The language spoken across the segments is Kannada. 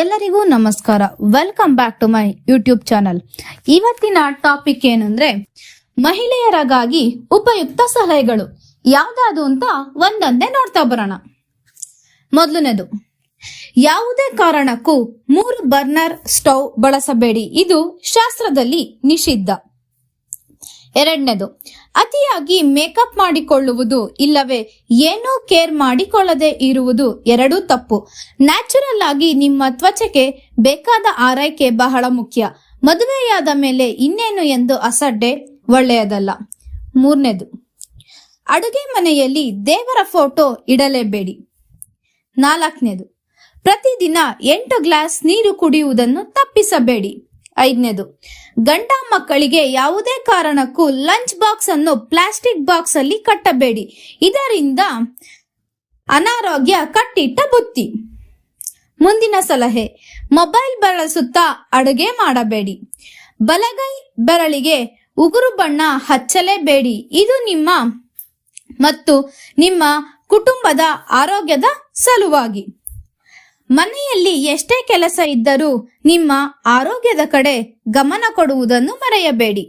ಎಲ್ಲರಿಗೂ ನಮಸ್ಕಾರ. Welcome back to my YouTube channel ಇವತ್ತಿನ ಟಾಪಿಕ್ ಏನಂದ್ರೆ ಮಹಿಳೆಯರಿಗಾಗಿ ಉಪಯುಕ್ತ ಸಲಹೆಗಳು. ಯಾವ್ದಾದು ಅಂತ ಒಂದೊಂದೇ ನೋಡ್ತಾ ಬರೋಣ. ಮೊದಲನೇದು, ಯಾವುದೇ ಕಾರಣಕ್ಕೂ ಮೂರು ಬರ್ನರ್ ಸ್ಟವ್ ಬಳಸಬೇಡಿ. ಇದು ಶಾಸ್ತ್ರದಲ್ಲಿ ನಿಷಿದ್ಧ. ಎರಡನೇದು, ಅತಿಯಾಗಿ ಮೇಕಪ್ ಮಾಡಿಕೊಳ್ಳುವುದು ಇಲ್ಲವೇ? ಏನೂ ಕೇರ್ ಮಾಡಿಕೊಳ್ಳದೆ ಇರುವುದು ಎರಡೂ ತಪ್ಪು. ನ್ಯಾಚುರಲ್ ಆಗಿ ನಿಮ್ಮ ತ್ವಚೆಗೆ ಬೇಕಾದ ಆರೈಕೆ ಬಹಳ ಮುಖ್ಯ. ಮದುವೆಯಾದ ಮೇಲೆ ಇನ್ನೇನು ಎಂದು ಅಸಡ್ಡೆ ಒಳ್ಳೆಯದಲ್ಲ. ಮೂರನೇದು, ಅಡುಗೆ ಮನೆಯಲ್ಲಿ ದೇವರ ಫೋಟೋ ಇಡಲೇಬೇಡಿ. ನಾಲ್ಕನೇದು, ಪ್ರತಿದಿನ ಎಂಟು ಗ್ಲಾಸ್ ನೀರು ಕುಡಿಯುವುದನ್ನು ತಪ್ಪಿಸಬೇಡಿ. ಐದನೇದು, ಗಂಡ ಮಕ್ಕಳಿಗೆ ಯಾವುದೇ ಕಾರಣಕ್ಕೂ ಲಂಚ್ ಬಾಕ್ಸ್ ಅನ್ನು ಪ್ಲಾಸ್ಟಿಕ್ ಬಾಕ್ಸ್ ಅಲ್ಲಿ ಕಟ್ಟಬೇಡಿ. ಇದರಿಂದ ಅನಾರೋಗ್ಯ ಕಟ್ಟಿಟ್ಟ ಬುತ್ತಿ. ಮುಂದಿನ ಸಲಹೆ, ಮೊಬೈಲ್ ಬಳಸುತ್ತಾ ಅಡುಗೆ ಮಾಡಬೇಡಿ. ಬಲಗೈ ಬೆರಳಿಗೆ ಉಗುರು ಬಣ್ಣ ಹಚ್ಚಲೇಬೇಡಿ. ಇದು ನಿಮ್ಮ ಮತ್ತು ನಿಮ್ಮ ಕುಟುಂಬದ ಆರೋಗ್ಯದ ಸಲುವಾಗಿ. ಮನೆಯಲ್ಲಿ ಎಷ್ಟೇ ಕೆಲಸ ಇದ್ದರೂ ನಿಮ್ಮ ಆರೋಗ್ಯದ ಕಡೆ ಗಮನ ಕೊಡುವುದನ್ನು ಮರೆಯಬೇಡಿ.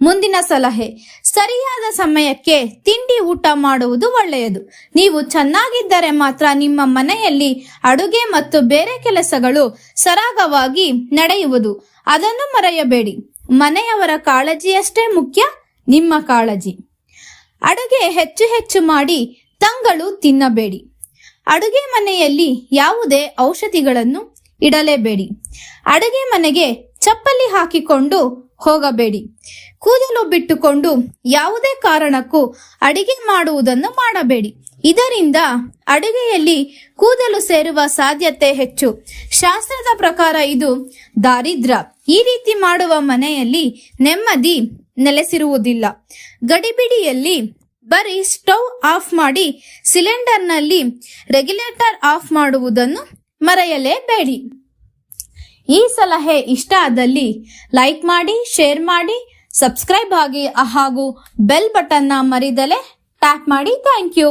ಮುಂದಿನ ಸಲಹೆ, ಸರಿಯಾದ ಸಮಯಕ್ಕೆ ತಿಂಡಿ ಊಟ ಮಾಡುವುದು ಒಳ್ಳೆಯದು. ನೀವು ಚೆನ್ನಾಗಿದ್ದರೆ ಮಾತ್ರ ನಿಮ್ಮ ಮನೆಯಲ್ಲಿ ಅಡುಗೆ ಮತ್ತು ಬೇರೆ ಕೆಲಸಗಳು ಸರಾಗವಾಗಿ ನಡೆಯುವುದು. ಅದನ್ನು ಮರೆಯಬೇಡಿ. ಮನೆಯವರ ಕಾಳಜಿಯಷ್ಟೇ ಮುಖ್ಯ, ನಿಮ್ಮ ಕಾಳಜಿ. ಅಡುಗೆ ಹೆಚ್ಚು ಹೆಚ್ಚು ಮಾಡಿ ತಂಗಳು ತಿನ್ನಬೇಡಿ. ಅಡುಗೆ ಮನೆಯಲ್ಲಿ ಯಾವುದೇ ಔಷಧಿಗಳನ್ನು ಇಡಲೇಬೇಡಿ. ಅಡುಗೆ ಮನೆಗೆ ಚಪ್ಪಲಿ ಹಾಕಿಕೊಂಡು ಹೋಗಬೇಡಿ. ಕೂದಲು ಬಿಟ್ಟುಕೊಂಡು ಯಾವುದೇ ಕಾರಣಕ್ಕೂ ಅಡಿಗೆ ಮಾಡುವುದನ್ನು ಮಾಡಬೇಡಿ. ಇದರಿಂದ ಅಡುಗೆಯಲ್ಲಿ ಕೂದಲು ಸೇರುವ ಸಾಧ್ಯತೆ ಹೆಚ್ಚು. ಶಾಸ್ತ್ರದ ಪ್ರಕಾರ ಇದು ದಾರಿದ್ರ. ಈ ರೀತಿ ಮಾಡುವ ಮನೆಯಲ್ಲಿ ನೆಮ್ಮದಿ ನೆಲೆಸಿರುವುದಿಲ್ಲ. ಗಡಿಬಿಡಿಯಲ್ಲಿ ಬರೀ ಸ್ಟವ್ ಆಫ್ ಮಾಡಿ ಸಿಲಿಂಡರ್ನಲ್ಲಿ ರೆಗ್ಯುಲೇಟರ್ ಆಫ್ ಮಾಡುವುದನ್ನು ಮರೆಯಲೇಬೇಡಿ. ಈ ಸಲಹೆ ಇಷ್ಟ ಆದಲ್ಲಿ ಲೈಕ್ ಮಾಡಿ, ಶೇರ್ ಮಾಡಿ, ಸಬ್ಸ್ಕ್ರೈಬ್ ಆಗಿ ಹಾಗೂ ಬೆಲ್ ಬಟನ್ನ ಮರಿದಲೆ ಟ್ಯಾಪ್ ಮಾಡಿ. Thank you.